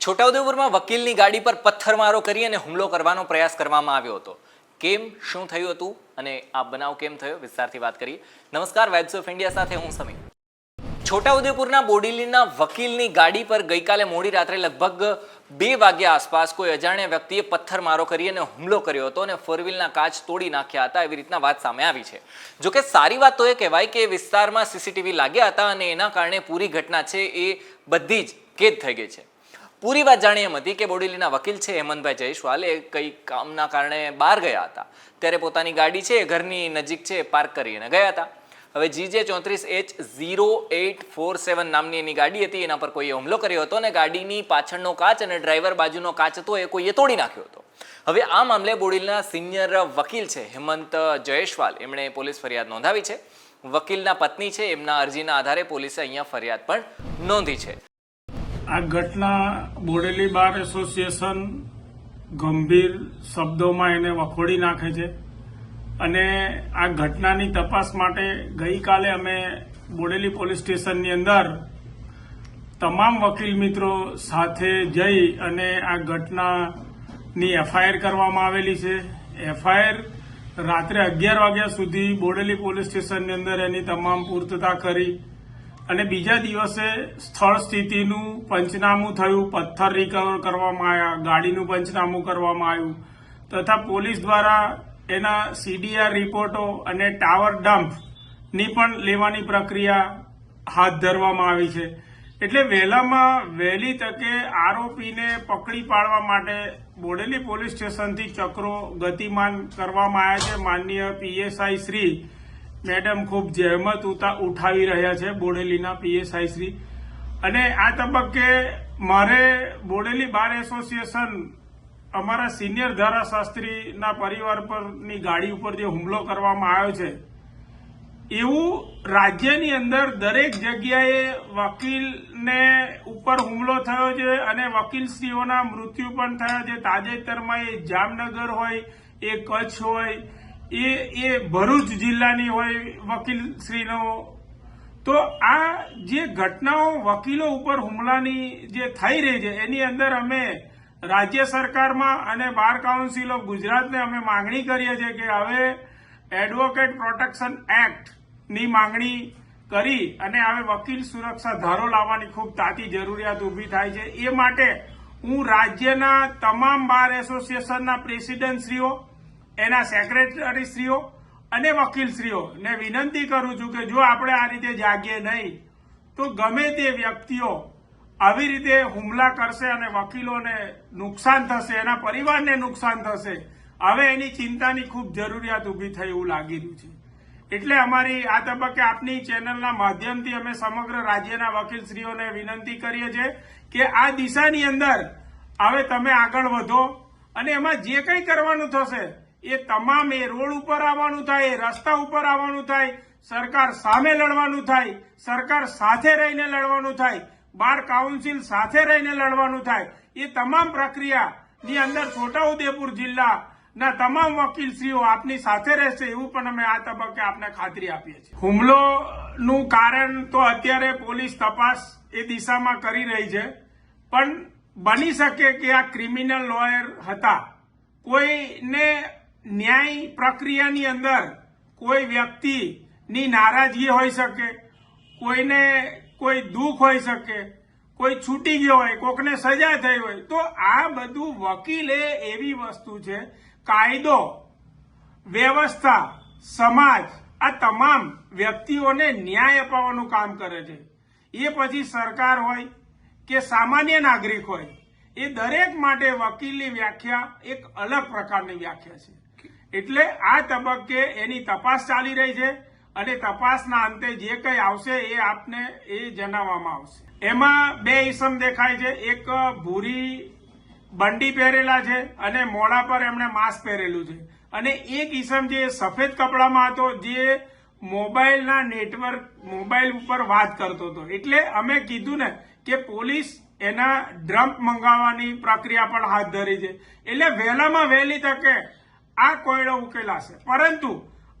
છોટાઉદેપુરમાં વકીલની ગાડી પર પથ્થરમારો કરી અને હુમલો કરવાનો પ્રયાસ કરવામાં આવ્યો હતો. કેમ? શું થયું હતું? અને આ બનાવ કેમ થયો? વિસ્તારથી વાત કરીએ. નમસ્કાર વેબ્સ ઓફ ઇન્ડિયા સાથે હું સમીર. છોટાઉદેપુરના બોડીલીના વકીલની ગાડી પર ગઈકાલે મોડી રાત્રે લગભગ બે વાગ્યા આસપાસ કોઈ અજાણ્યા વ્યક્તિએ પથ્થરમારો કરી અને હુમલો કર્યો હતો અને ફોર વ્હીલના કાચ તોડી નાખ્યા હતા એવી રીતના વાત સામે આવી છે. જોકે સારી વાત તો એ કહેવાય કે વિસ્તારમાં સીસીટીવી લાગ્યા હતા અને એના કારણે પૂરી ઘટના છે એ બધી જ કેદ થઈ ગઈ છે. પૂરી વાત જાણી એમ હતી કે બોડેલીના વકીલ છે હેમંતભાઈ જયસ્વાલ, એ કંઈ કામના કારણે બહાર ગયા હતા. ત્યારે પોતાની ગાડી છે ઘરની નજીક છે પાર્ક કરીને ગયા હતા. હવે જીજે ચોત્રીસ H zero eight four seven નામની એની ગાડી હતી, એના પર કોઈએ હુમલો કર્યો હતો અને ગાડીની પાછળનો કાચ અને ડ્રાઈવર બાજુનો કાચ હતો એ કોઈએ તોડી નાખ્યો હતો. હવે આ મામલે બોડીલના સિનિયર વકીલ છે હેમંત જયેશવાલ એમણે પોલીસ ફરિયાદ નોંધાવી છે. વકીલના પત્ની છે, એમના અરજીના આધારે પોલીસે અહીંયા ફરિયાદ પણ નોંધી છે. આ ઘટના બોડેલી બાર એસોસિએશન ગંભીર શબ્દોમાં એને વખોડી નાખે છે. અને આ ઘટનાની તપાસ માટે ગઈકાલે અમે બોડેલી પોલીસ સ્ટેશનની અંદર તમામ વકીલ મિત્રો સાથે જઈ અને આ ઘટનાની એફઆઈઆર કરવામાં આવેલી છે. એફઆઈઆર રાત્રે અગિયાર વાગ્યા સુધી બોડેલી પોલીસ સ્ટેશનની અંદર એની તમામ પૂર્તતા કરી અને બીજા દિવસે સ્થળ સ્થિતિનું પંચનામું થયું, પથ્થર રિકવર કરવામાં આવ્યા, ગાડીનું પંચનામું કરવામાં આવ્યું, તથા પોલીસ દ્વારા એના સીડીઆર રિપોર્ટો અને ટાવર ડમ્પની પણ લેવાની પ્રક્રિયા હાથ ધરવામાં આવી છે. એટલે વહેલામાં વહેલી તકે આરોપીને પકડી પાડવા માટે બોડેલી પોલીસ સ્ટેશનથી ચક્રો ગતિમાન કરવામાં આવ્યા છે. માનનીય પીએસઆઈ શ્રી મેડમ, ખૂબ જહેમત ઉઠાવી રહ્યા છે બોડેલીના પીએસઆઈ શ્રી. અને આ તબક્કે મારે બોડેલી બાર એસોસિએશન અમારા સિનિયર ધારાશાસ્ત્રીના પરિવાર પરની ગાડી ઉપર જે હુમલો કરવામાં આવ્યો છે, એવું રાજ્યની અંદર દરેક જગ્યાએ વકીલને ઉપર હુમલો થયો છે અને વકીલશ્રીઓના મૃત્યુ પણ થયા છે. તાજેતરમાં એ જામનગર હોય, એ કચ્છ હોય એ એ ભરૂચ જિલ્લાની હોય વકીલશ્રીનો તો આ જે ઘટનાઓ વકીલો ઉપર હુમલાની જે થઈ રહી છે, એની અંદર અમે રાજ્ય સરકારમાં અને બાર કાઉન્સિલ ઓફ ગુજરાતને અમે માંગણી કરીએ છીએ કે હવે એડવોકેટ પ્રોટેક્શન એક્ટની માંગણી કરી અને હવે વકીલ સુરક્ષા ધારો લાવવાની ખૂબ તાતી જરૂરિયાત ઊભી થાય છે. એ માટે હું રાજ્યના તમામ બાર એસોસિએશનના પ્રેસિડેન્ટશ્રીઓ એના સેક્રેટરીશ્રીઓ અને વકીલશ્રીઓ ને વિનંતી કરું છું કે જો આપણે આ રીતે જાગીએ નહીં, તો ગમે તે વ્યક્તિઓ આવી રીતે હુમલા કરશે અને વકીલોને નુકસાન થશે, એના પરિવારને નુકસાન થશે, હવે એની ચિંતાની ખૂબ જરૂરિયાત ઊભી થઈ એવું લાગી રહ્યું છે. એટલે અમારી આ તબક્કે આપની ચેનલના માધ્યમથી અમે સમગ્ર રાજ્યના વકીલશ્રીઓને વિનંતી કરીએ છીએ કે આ દિશાની અંદર હવે તમે આગળ વધો અને એમાં જે કંઈ કરવાનું થશે એ તમામ એ રોડ ઉપર આવવાનું થાય એ રસ્તા ઉપર આવવાનું થાય, સરકાર સામે લડવાનું થાય, સરકાર સાથે રહીને લડવાનું થાય, બાર કાઉન્સિલ સાથે રહીને લડવાનું થાય, એ તમામ પ્રક્રિયાની અંદર છોટાઉદેપુર જિલ્લાના તમામ વકીલશ્રીઓ આપની સાથે રહેશે એવું પણ અમે આ તબક્કે આપને ખાતરી આપીએ છીએ. હુમલોનું કારણ તો અત્યારે પોલીસ તપાસ એ દિશામાં કરી રહી છે, પણ બની શકે કે આ ક્રિમિનલ લોયર હતા, કોઈને ન્યાય પ્રક્રિયાની અંદર કોઈ વ્યક્તિની નારાજગી હોઈ શકે, કોઈને કોઈ દુઃખ હોઈ શકે, કોઈ છૂટી ગયો હોય, કોકને સજા થઈ હોય, તો આ બધું વકીલે એવી વસ્તુ છે, કાયદો, વ્યવસ્થા, સમાજ, આ તમામ વ્યક્તિઓને ન્યાય અપાવવાનું કામ કરે છે. એ પછી સરકાર હોય કે સામાન્ય નાગરિક હોય, એ દરેક માટે વકીલની વ્યાખ્યા એક અલગ પ્રકારની વ્યાખ્યા છે. એટલે આ તબક્કે એની તપાસ ચાલી રહી છે અને તપાસના અંતે જે કંઈ આવશે એ આપને એ જણાવવામાં આવશે. એમાં બે ઈસમ દેખાય છે. એક ભૂરી બંડી પહેરેલા છે અને મોડા પર એમણે માસ્ક પહેરેલું છે. અને એક ઈસમ જે સફેદ કપડામાં હતો જે મોબાઈલના નેટવર્ક, મોબાઈલ ઉપર વાત કરતો હતો. એટલે અમે કીધું ને કે પોલીસ એના ડ્રમ્પ મંગાવવાની પ્રક્રિયા પણ હાથ ધરી છે. એટલે વહેલામાં વહેલી તકે આ કોયડો ઉકેલાશે. પરંતુ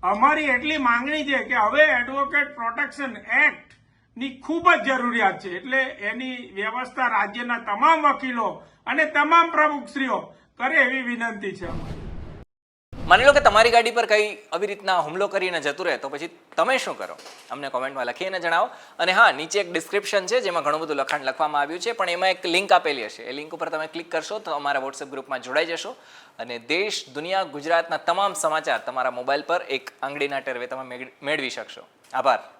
અમારી એટલી માંગણી છે કે હવે એડવોકેટ પ્રોટેક્શન એક્ટની ખૂબ જ જરૂરિયાત છે. એટલે એની વ્યવસ્થા રાજ્યના તમામ વકીલો અને તમામ પ્રમુખશ્રીઓ કરે એવી વિનંતી છે અમારી. માની લો કે તમારી ગાડી પર કઈ આવી રીતના હુમલો કરીને જતું રહે, તો પછી તમે શું કરો? અમને કોમેન્ટમાં લખીને જણાવો. અને હા, નીચે એક ડિસ્ક્રિપ્શન છે જેમાં ઘણું બધું લખાણ લખવામાં આવ્યું છે, પણ એમાં એક લિંક આપેલી હશે. એ લિંક ઉપર તમે ક્લિક કરશો તો અમારા વોટ્સએપ ગ્રુપમાં જોડાઈ જશો. અને દેશ, દુનિયા, ગુજરાતના તમામ સમાચાર તમારા મોબાઈલ પર એક આંગળીના ટેરવે તમે મેળ- મેળવી શકશો. આભાર.